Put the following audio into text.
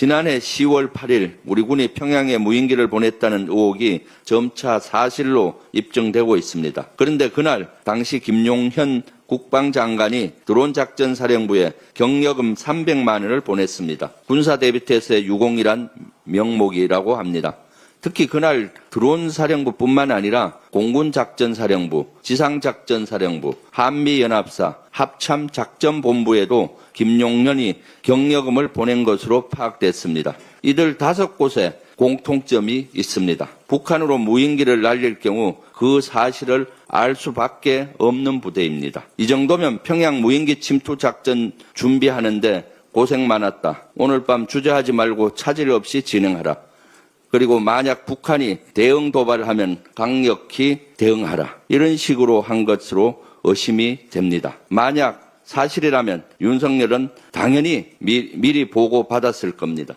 지난해 10월 8일 우리 군이 평양에 무인기를 보냈다는 의혹이 점차 사실로 입증되고 있습니다. 그런데 그날 당시 김용현 국방장관이 드론 작전 사령부에 경력금 300만 원을 보냈습니다. 군사 대비태세 유공이란 명목이라고 합니다. 특히 그날 드론 사령부뿐만 아니라 공군 작전 사령부, 지상 작전 사령부, 한미 연합사, 합참 작전 본부에도 김용현이 경력금을 보낸 것으로 파악됐습니다. 이들 다섯 곳에 공통점이 있습니다. 북한으로 무인기를 날릴 경우 그 사실을 알 수밖에 없는 부대입니다. 이 정도면 평양 무인기 침투 작전 준비하는데 고생 많았다. 오늘 밤 주저하지 말고 차질 없이 진행하라. 그리고 만약 북한이 대응 도발을 하면 강력히 대응하라. 이런 식으로 한 것으로 의심이 됩니다. 만약 사실이라면 윤석열은 당연히 미, 미리 보고 받았을 겁니다.